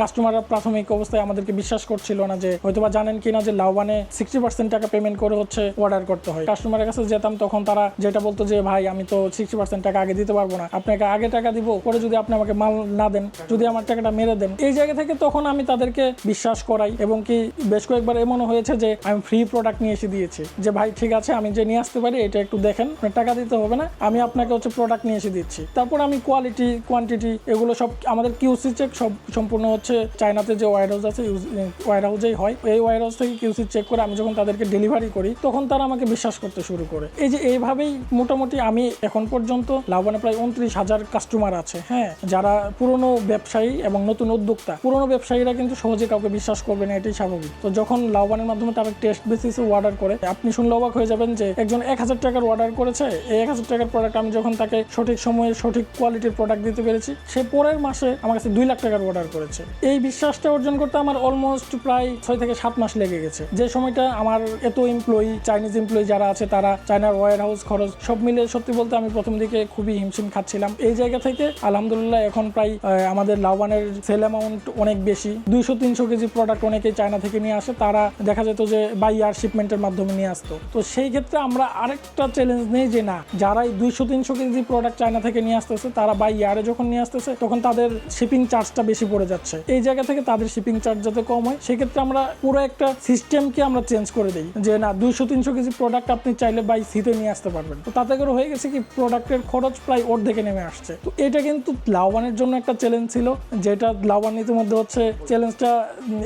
কাস্টমাররা প্রাথমিক অবস্থায় আমাদেরকে বিশ্বাস করছিল না যে হয়তোবা জানেন কিনা যে লাভবানে সিক্সটি পার্সেন্ট টাকা পেমেন্ট করে হচ্ছে অর্ডার করতে হয়। কাস্টমারের কাছে যেতাম তখন তারা যেটা বলতো যে, ভাই, আমি তো সিক্সটি পার্সেন্ট টাকা আগে দিতে পারব না। আপনাকে আগে টাকা দিব, পরে যদি আপনি আমাকে মাল না দেন, যদি আমার টাকাটা মেরে দেন। এই জায়গা থেকে তখন আমি তাদেরকে বিশ্বাস করাই এবং কি বেশ কয়েকবার এমনও হয়েছে যে, আমি ফ্রি প্রোডাক্ট নিয়ে এসে দিয়েছি। যে, ভাই, ঠিক আছে, আমি যে নিয়ে আসতে পারি, এটা একটু দেখেন টাকা দিতে হবে না, আমি আপনাকে হচ্ছে প্রোডাক্ট নিয়ে এসে দিচ্ছি। তারপর আমি কোয়ালিটি কোয়ান্টিটি এগুলো সব আমাদের কিউসি চেক সব সম্পূর্ণ হচ্ছে চায়নাতে যে ওয়ার হাউস আছে ওয়ার হাউসেই হয়, এই ওয়ার হাউস থেকে কিউসি চেক করে আমি যখন তাদেরকে ডেলিভারি করি, তখন তারা আমাকে বিশ্বাস করতে শুরু করে। এই যে এইভাবেই মোটামুটি আমি এখন পর্যন্ত লাভবানে প্রায় উনত্রিশ হাজার কাস্টমার আছে হ্যাঁ? যারা পুরনো ব্যবসায়ী এবং নতুন উদ্যোক্তা। পুরনো ব্যবসায়ীরা কিন্তু সহজে কাউকে বিশ্বাস করবে না, এটাই স্বাভাবিক। তো যখন লাভবানের মাধ্যমে তারা টেস্ট বেসিসে অর্ডার করে, আপনি শুনলে অবাক হয়ে যাবেন যে একজন এক হাজার টাকার অর্ডার করেছে, এই এক হাজার টাকার প্রোডাক্ট আমি যখন তাকে সঠিক সময়ে সঠিক কোয়ালিটির প্রোডাক্ট দিতে পেরেছি, সে পরের মাসে আমার কাছে দুই লাখ টাকার অর্ডার করেছে। এই বিশ্বাসটা অর্জন করতে আমার অলমোস্ট প্রায় ছয় থেকে সাত মাস লেগে গেছে। যে সময়টা আমার এত এমপ্লয়ি চাইনিজ এমপ্লয়ি যারা আছে, তারা চায়নার ওয়ার হাউস খরচ সব মিলে সত্যি বলতে আমি প্রথম দিকে খুবই হিমশিম খাচ্ছিলাম। এই জায়গা থেকে আলহামদুলিল্লাহ এখন প্রায় আমাদের লাভবানের সেল অ্যামাউন্ট অনেক বেশি। দুইশো, তিনশো কেজি প্রোডাক্ট অনেকেই চায়না থেকে নিয়ে আসে, তারা দেখা যেত যে বাই ইয়ার শিপমেন্টের মাধ্যমে নিয়ে আসতো। তো সেই ক্ষেত্রে আমরা আরেকটা চ্যালেঞ্জ নেই যে না, যারাই দুইশো, তিনশো কেজি প্রোডাক্ট চায়না থেকে নিয়ে আসতেছে, তারা বাই ইয়ারে যখন নিয়ে আসতেছে, তখন তাদের শিপিং চার্জটা বেশি পড়ে যাচ্ছে। এই জায়গা থেকে তাদের শিপিং চার্জ যাতে কম হয়, সেক্ষেত্রে আমরা পুরো একটা সিস্টেমকে আমরা চেঞ্জ করে দিই। যে না, দুইশো, তিনশো কেজি প্রোডাক্ট আপনি চাইলে বাই সিতে নিয়ে আসতে পারবেন। তো তাতে করে হয়ে গেছে কি প্রোডাক্টের খরচ প্রায় অর্ধেকে নেমে আসছে। তো এটা কিন্তু লাভবানের জন্য একটা চ্যালেঞ্জ ছিল, যেটা লাভবান ইতিমধ্যে হচ্ছে চ্যালেঞ্জটা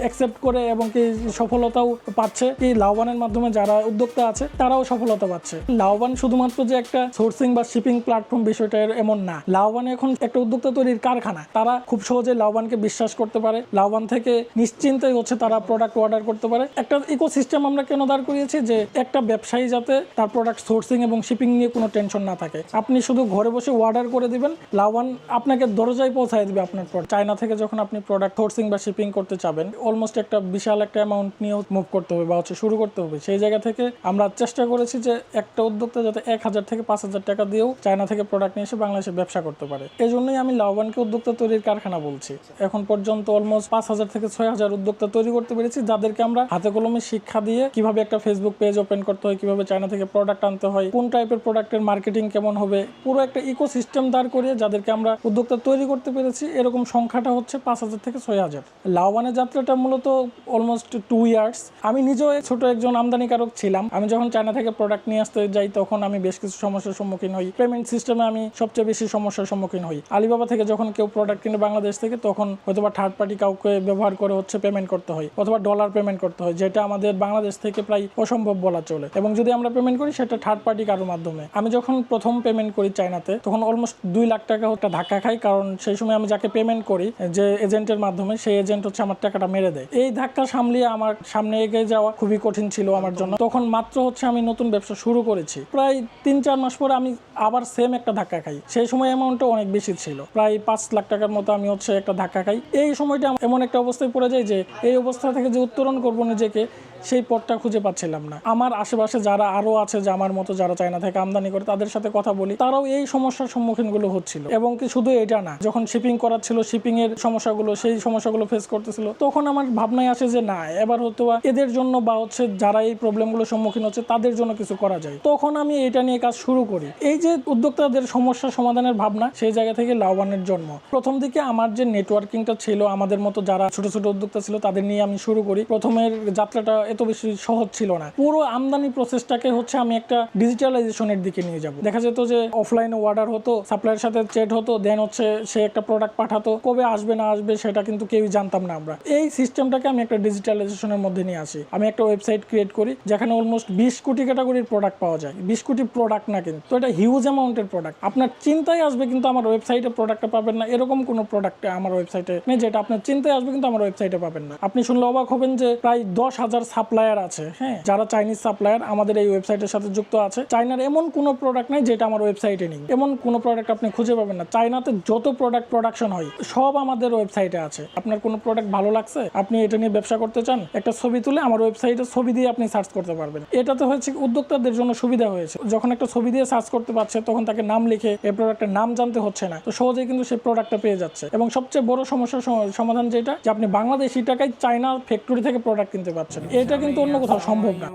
অ্যাকসেপ্ট করে এবং কি সফলতাও পাচ্ছে। এই লাভবানের মাধ্যমে যারা উদ্যোক্তা আছে, তারাও সফলতা পাচ্ছে। লাভবান শুধুমাত্র যে একটা সোর্সিং বা শিপিং প্ল্যাটফর্ম বিষয়টা এমন না। লাভবান এখন একটা উদ্যোক্তা তৈরির কারখানা। তারা খুব সহজে লাভবানকে বিশ্বাস করতে পারে, লাভবান থেকে নিশ্চিন্তে হচ্ছে তারা প্রোডাক্ট অর্ডার করতে পারে। একটা ইকোসিস্টেম আমরা কেন দাঁড় করিয়েছি? যে একটা ব্যবসায়ী যাতে তার প্রোডাক্ট সোর্সিং এবং শিপিং নিয়ে কোনো টেনশন না থাকে। আপনি শুধু ঘরে বসে অর্ডার করে দিবেন, লাভবান আপনাকে দরজায় পৌঁছায় দিবে আপনার প্রোডাক্ট চায়না থেকে যখন আপনি প্রোডাক্ট সোর্সিং বা শিপিং করতে চাবেন অলমোস্ট একটা বিশাল একটা অ্যামাউন্ট নিয়েও মুভ করতে হবে বা হচ্ছে শুরু করতে হবে। সেই জায়গা থেকে আমরা চেষ্টা করেছি যে একটা উদ্যোক্তা যাতে এক হাজার থেকে পাঁচ হাজার টাকা দিয়েও চায়না থেকে প্রোডাক্ট নিয়ে এসে বাংলাদেশে ব্যবসা করতে পারে। এই জন্যই আমি লাভবানকে উদ্যোক্তা তৈরির কারখানা বলছি। এখন পর্যন্ত অলমোস্ট পাঁচ হাজার থেকে ছয় হাজার উদ্যোক্তা তৈরি করতে পেরেছি, যাদেরকে আমরা হাতে কলমে শিক্ষা দিয়ে কীভাবে একটা ফেসবুক পেজ ওপেন করতে হয়, কীভাবে চায়না থেকে প্রোডাক্ট আনতে হয়, কোন টাইপের প্রোডাক্টের মার্কেটিং কেমন হবে, পুরো একটা ইকোসিস্টেম দাঁড় করিয়ে যাদেরকে আমরা উদ্যোক্তা তৈরি করতে পেরেছি, এরকম সংখ্যাটা হচ্ছে পাঁচ হাজার থেকে ছয় হাজার। লাভবানের যাত্রাটা মূলত অলমোস্ট টু ইয়ার্স আমি নিজেও ছোট একজন আমদানিকারক ছিলাম। আমি যখন চায়না থেকে প্রোডাক্ট নিয়ে আসতে যাই, তখন আমি বেশ কিছু সমস্যার সম্মুখীন হই। পেমেন্ট সিস্টেমে আমি সবচেয়ে বেশি সমস্যার সম্মুখীন হই। আলিবাবা থেকে যখন কেউ প্রোডাক্ট কিনে বাংলাদেশ থেকে, তখন হয়তো থার্ড পার্টি কাউকে ব্যবহার করে হচ্ছে পেমেন্ট করতে হয়, অথবা ডলার পেমেন্ট করতে হয়, যেটা আমাদের বাংলাদেশ থেকে প্রায় অসম্ভব বলা চলে। এবং যদি আমরা পেমেন্ট করি, সেটা থার্ড পার্টি কারোর মাধ্যমে। আমি যখন প্রথম পেমেন্ট করি চায়নাতে, তখন অলমোস্ট দুই লাখ টাকা একটা ধাক্কা খাই, কারণ সেই সময় আমি যাকে পেমেন্ট করি, যে এজেন্টের মাধ্যমে, সেই এজেন্ট হচ্ছে আমার টাকাটা মেরে দেয়। এই ধাক্কা সামলিয়ে আমার সামনে এগিয়ে যাওয়া খুবই কঠিন ছিল আমার জন্য। তখন মাত্র হচ্ছে আমি নতুন ব্যবসা শুরু করেছি। প্রায় তিন চার মাস পরে আমি আবার সেম একটা ধাক্কা খাই। সেই সময় অ্যামাউন্টটা অনেক বেশি ছিল। প্রায় পাঁচ লাখ টাকার মতো আমি হচ্ছে একটা ধাক্কা খাই। এই সময়টা এমন একটা অবস্থায় পড়ে যায় যে এই অবস্থা থেকে যে উত্তরণ করব নিজেকে সেই পথটা খুঁজে পাচ্ছিলাম না। আমার আশেপাশে যারা আরও আছে, যে আমার মতো যারা চায়না থেকে আমদানি করে তাদের সাথে কথা বলি, তারাও এই সমস্যার সম্মুখীনগুলো হচ্ছিল। এবং কি শুধু এটা না, যখন শিপিং করার ছিল শিপিং এর সমস্যাগুলো, সেই সমস্যাগুলো ফেস করতেছিল, তখন আমার ভাবনায় আসে যে না, এবার হয়তো এদের জন্য বা হচ্ছে যারা এই প্রবলেমগুলো সম্মুখীন হচ্ছে, তাদের জন্য কিছু করা যায়। তখন আমি এটা নিয়ে কাজ শুরু করি। এই যে উদ্যোক্তাদের সমস্যা সমাধানের ভাবনা, সেই জায়গা থেকে লাভবানের জন্ম। প্রথম দিকে আমার যে নেটওয়ার্কিংটা ছিল, আমাদের মতো যারা ছোট ছোট উদ্যোক্তা ছিল, তাদের নিয়ে আমি শুরু করি। প্রথমের যাত্রাটা এত বেশি সহজ ছিল না। পুরো আমদানি প্রসেসটাকে হচ্ছে আমি একটা ডিজিটালাইজেশনের দিকে নিয়ে যাব। দেখা যেত যে অফলাইনে অর্ডার হতো সাপ্লাইয়ের সাথে চেট হতো দেন হচ্ছে সে একটা প্রোডাক্ট পাঠাতো, কবে আসবে না আসবে সেটা কিন্তু কেউই জানতাম না আমরা। এই সিস্টেমটাকে আমি একটা ডিজিটালাইজেশনের মধ্যে নিয়ে আসি। আমি একটা ওয়েবসাইট ক্রিয়েট করি, যেখানে অলমোস্ট বিশ কোটি ক্যাটাগরির প্রোডাক্ট পাওয়া যায়। বিশ কোটি প্রোডাক্ট না কিন্তু। তো এটা হিউজ অ্যামাউন্টের প্রোডাক্ট আপনার চিন্তায় আসবে কিন্তু আমার ওয়েবসাইটে প্রোডাক্টটা পাবেন না। এরকম কোনো প্রোডাক্ট আমার ওয়েবসাইটে নেই যেটা আপনার চিন্তায় আসবে কিন্তু আমার ওয়েবসাইটে পাবেন না। আপনি শুনলে অবাক হবেন যে প্রায় দশ হাজার সাপ্লায়ার আছে হ্যাঁ? যারা চাইনিজ সাপ্লায়ার আমাদের এই ওয়েবসাইটের সাথে যুক্ত আছে। চাইনার এমন কোনো প্রোডাক্ট নাই যেটা আমার ওয়েবসাইটে নেই। এমন কোনো প্রোডাক্ট আপনি খুঁজে পাবেন না। চাইনাতে যত প্রোডাক্ট প্রোডাকশন হয়, সব আমাদের ওয়েবসাইটে আছে। আপনার কোনো প্রোডাক্ট ভালো লাগছে? আপনি এটা নিয়ে ব্যবসা করতে চান? একটা ছবি তুলে আমার ওয়েবসাইটে ছবি দিয়ে আপনি সার্চ করতে পারবেন। এটাতে হয়েছে উদ্যোক্তাদের জন্য সুবিধা হয়েছে। যখন একটা ছবি দিয়ে সার্চ করতে পারছে, তখন তাকে নাম লিখে এই প্রোডাক্টের নাম জানতে হচ্ছে না। তো সহজেই কিন্তু সেই প্রোডাক্টটা পেয়ে যাচ্ছে। এবং সবচেয়ে বড় সমস্যার সমাধান যেটা, যে আপনি বাংলাদেশি টাকায় চায়না ফ্যাক্টরি থেকে প্রোডাক্ট কিনতে পারছেন। এটা কিন্তু অন্য কোথাও সম্ভব না।